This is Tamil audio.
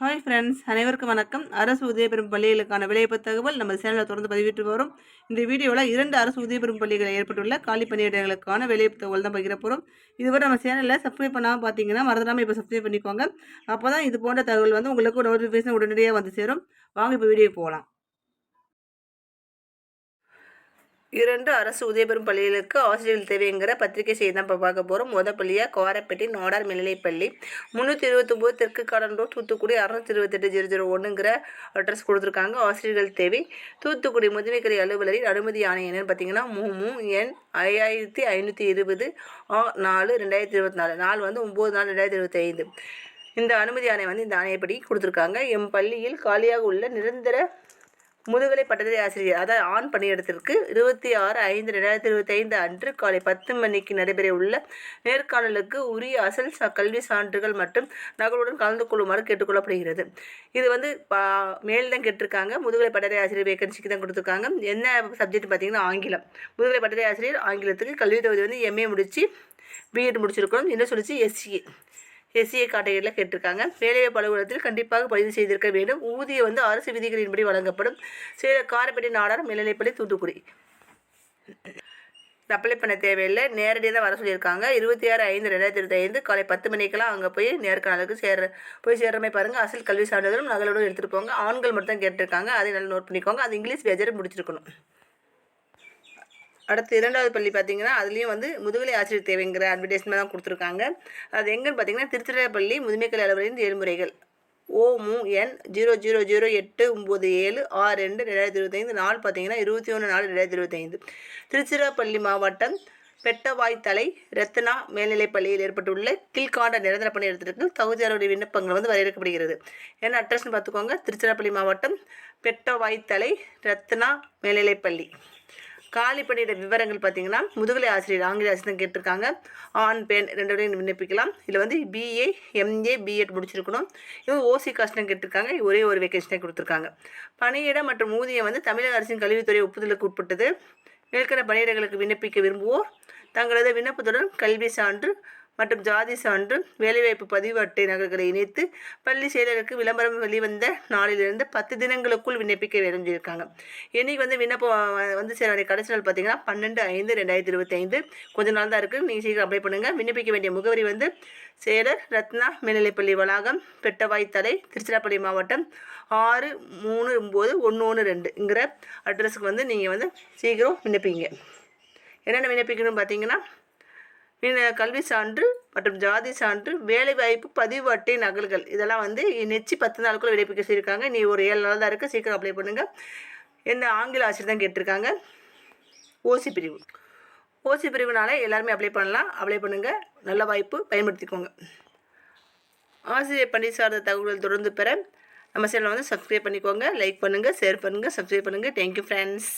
ஹாய் ஃப்ரெண்ட்ஸ் அனைவருக்கும் வணக்கம். அரசு உதவிபெறும் பள்ளிகளுக்கான விளைவிப்பு தகவல் நம்ம சேனலில் தொடர்ந்து பதிவிட்டு வரும். இந்த வீடியோவில் இரண்டு அரசு உதவிபெறும் பள்ளிகளில் ஏற்பட்டுள்ள காலி பணியிடங்களுக்கான விளைவிப்பு தகவல் தான் பகிர போகிறோம் இதுவரை நம்ம சேனலில் சப்ஸ்கிரைப் பண்ணாமல் பார்த்தீங்கன்னா மறந்துடாமல் இப்போ சப்ஸ்கிரைப் பண்ணிக்கோங்க. அப்போ தான் இது போன்ற தகவல் வந்து உங்களுக்கு நோட்டிஃபிகேஷன் உடனடியாக வந்து சேரும். வாங்க இப்போ வீடியோ போகலாம் இரண்டு அரசு உதயபெறும் பள்ளிகளுக்கு ஆசிரியர்கள் தேவைங்கிற பத்திரிகை செய்தி தான் இப்போ பார்க்க போகிறோம் முத பள்ளியாக கோரப்பேட்டை நோடார் மேல்நிலைப்பள்ளி முந்நூற்றி இருபத்தொம்போது தெற்கு காடன் ரோட் தூத்துக்குடி அறுநூத்தி இருபத்தெட்டு ஜீரோ ஜீரோ ஒன்றுங்கிற அட்ரஸ் கொடுத்துருக்காங்க. ஆசிரியர்கள் தேவை. தூத்துக்குடி முதுமைக்கலை அலுவலரின் அனுமதி ஆணையம் என்னன்னு பார்த்தீங்கன்னா மூமு எண் ஐயாயிரத்தி ஐநூற்றி இருபது ஆ நாலு ரெண்டாயிரத்தி இருபத்தி நாலு. நாலு வந்து ஒம்பது நாலு ரெண்டாயிரத்தி இருபத்தி ஐந்து. இந்த அனுமதி ஆணை வந்து இந்த ஆணையப்படி கொடுத்துருக்காங்க. எம் பள்ளியில் காலியாக உள்ள நிரந்தர முதுகலை பட்டதாரி ஆசிரியர் அதாவது ஆண் பணியிடத்திற்கு இருபத்தி ஆறு ஐந்து ரெண்டாயிரத்தி இருபத்தி ஐந்து அன்று காலை பத்து மணிக்கு நடைபெற உள்ள நேர்காணலுக்கு உரிய அசல் ச கல்வி சான்றுகள் மற்றும் நகலுடன் கலந்து கொள்ளுமாறு கேட்டுக்கொள்ளப்படுகிறது இது வந்து பா மேல் தான் கேட்டிருக்காங்க. முதுகலை பட்டதாரி ஆசிரியர் வேகன்சிக்கு தான் கொடுத்துருக்காங்க. என்ன சப்ஜெக்ட் பார்த்தீங்கன்னா ஆங்கிலம். முதுகலை பட்டதாரி ஆசிரியர் ஆங்கிலத்துக்கு கல்வி தொகுதி வந்து எம்ஏ முடித்து பிஎட் முடிச்சிருக்கணும். என்ன சொல்லிச்சு? எஸ்சிஏ எஸ்சிஏ காட்டகரியில் கேட்டிருக்காங்க. வேலைவாய்ப்பு அலுவலகத்தில் கண்டிப்பாக பதிவு செய்திருக்க வேண்டும். ஊதியம் வந்து அரசு விதிகளின்படி வழங்கப்படும். சேலம் காரப்பேட்டை நாடார் மேல்நிலைப்பள்ளி தூத்துக்குடி. அப்ளை பண்ண தேவையில்லை. நேரடியாக தான் வர சொல்லியிருக்காங்க. இருபத்தி ஆறு ஐந்து ரெண்டாயிரத்தி இருபத்தி ஐந்து காலை பத்து மணிக்கெல்லாம் அங்கே போய் நேர்காணலுக்கு சேர போய் சேர்ற மாதிரி பாருங்கள் அசல் கல்வி சான்றிதழும் நகலோடு எடுத்துகிட்டு போங்க. ஆண்கள் மட்டும் தான் கேட்டிருக்காங்க. அதை நல்லா நோட் பண்ணிக்கோங்க. அது இங்கிலீஷ் பேஜர் முடிச்சிருக்கணும். அடுத்து இரண்டாவது பள்ளி பார்த்தீங்கன்னா அதுலேயும் வந்து முதுகலை ஆசிரியர் தேவைங்கிற அட்வர்டைஸ்மெண்ட் தான் கொடுத்துருக்காங்க. அது எங்கன்னு பார்த்தீங்கன்னா திருச்சிராப்பள்ளி முதுமைக்கலை அலுவலரின் செயல்முறைகள். ஓ மு என் ஜீரோ ஜீரோ ஜீரோ எட்டு ஒம்பது ஏழு ஆறு ரெண்டு ரெண்டாயிரத்தி இருபத்தைந்து நாள் பார்த்தீங்கன்னா இருபத்தி ஒன்று நாலு ரெண்டாயிரத்தி இருபத்தைந்து. திருச்சிராப்பள்ளி மாவட்டம் பெட்டவாய்த்தலை ரத்னா மேல்நிலைப்பள்ளியில் ஏற்பட்டுள்ள கீழ்காண்ட நிரந்தர பணியிடத்திற்கு தகுதியாளருடைய விண்ணப்பங்கள் வந்து வரையறுக்கப்படுகிறது. என்ன அட்ரஸ்னு பார்த்துக்கோங்க. திருச்சிராப்பள்ளி மாவட்டம் பெட்டவாய்த்தலை ரத்னா மேல்நிலைப்பள்ளி காலி பணியிட விவரங்கள் பார்த்தீங்கன்னா முதுகலை ஆசிரியர் ஆங்கில ஆசிரியர் கேட்டிருக்காங்க. ஆண் பெண் ரெண்டு பேரையும் விண்ணப்பிக்கலாம். இதில் வந்து பிஏ எம்ஏ பிஎட் முடிச்சிருக்கணும். இது ஓசி காஸ்ட்னு கேட்டிருக்காங்க. ஒரே ஒரு வெக்கேஷனே கொடுத்துருக்காங்க. பணியிடம் மற்றும் ஊதியம் வந்து தமிழக அரசின் கல்வித்துறை ஒப்புதலுக்கு உட்பட்டது. மேற்கண்ட பணியிடங்களுக்கு விண்ணப்பிக்க விரும்புவோர் தங்களது விண்ணப்பத்துடன் கல்வி சான்று மற்றும் ஜாதி சான்று வேலைவாய்ப்பு பதிவு அட்டை நகல்களை இணைத்து பள்ளி செயலருக்கு விளம்பரம் வெளிவந்த நாளிலிருந்து பத்து தினங்களுக்குள் விண்ணப்பிக்க வேண்டும் சொல்லியிருக்காங்க. இன்றைக்கி வந்து விண்ணப்பம் வந்து சேர கடைசி நாள் பார்த்தீங்கன்னா பன்னெண்டு ஐந்து ரெண்டாயிரத்தி இருபத்தி ஐந்து கொஞ்ச நாள் தான் இருக்குது நீங்கள் சீக்கிரம் அப்ளை பண்ணுங்கள் விண்ணப்பிக்க வேண்டிய முகவரி வந்து சேலர் ரத்னா மேல்நிலைப்பள்ளி வளாகம் பெட்டவாய்த்தலை திருச்சிராப்பள்ளி மாவட்டம் ஆறு மூணு ஒம்பது ஒன்று ஒன்று ரெண்டுங்கிற அட்ரஸுக்கு வந்து நீங்கள் வந்து சீக்கிரம் விண்ணப்பிங்க. என்னென்ன விண்ணப்பிக்கணும்னு பார்த்தீங்கன்னா கல்வி சான்று மற்றும் ஜாதி சான்று வேலைவாய்ப்பு பதிவு அட்டை நகல்கள். இதெல்லாம் வந்து நெச்சு பத்து நாளுக்குள்ள விடைப்பிக்க சொல்லியிருக்காங்க. நீ ஒரு ஏழு நாள் தான் இருக்குது சீக்கிரம் அப்ளை பண்ணுங்கள் என்ன ஆங்கில ஆசிரியர் தான் கேட்டிருக்காங்க. ஓசி பிரிவு. ஓசி பிரிவுனால எல்லாருமே அப்ளை பண்ணலாம். அப்ளை பண்ணுங்கள் நல்ல வாய்ப்பு பயன்படுத்திக்கோங்க. ஆசிரியர் பணி சார்ந்த தகவல்கள் தொடர்ந்து பெற நம்ம சேனலை வந்து சப்ஸ்கிரைப் பண்ணிக்கோங்க. லைக் பண்ணுங்கள் ஷேர் பண்ணுங்கள் சப்ஸ்கிரைப் பண்ணுங்கள் தேங்க்யூ ஃப்ரெண்ட்ஸ்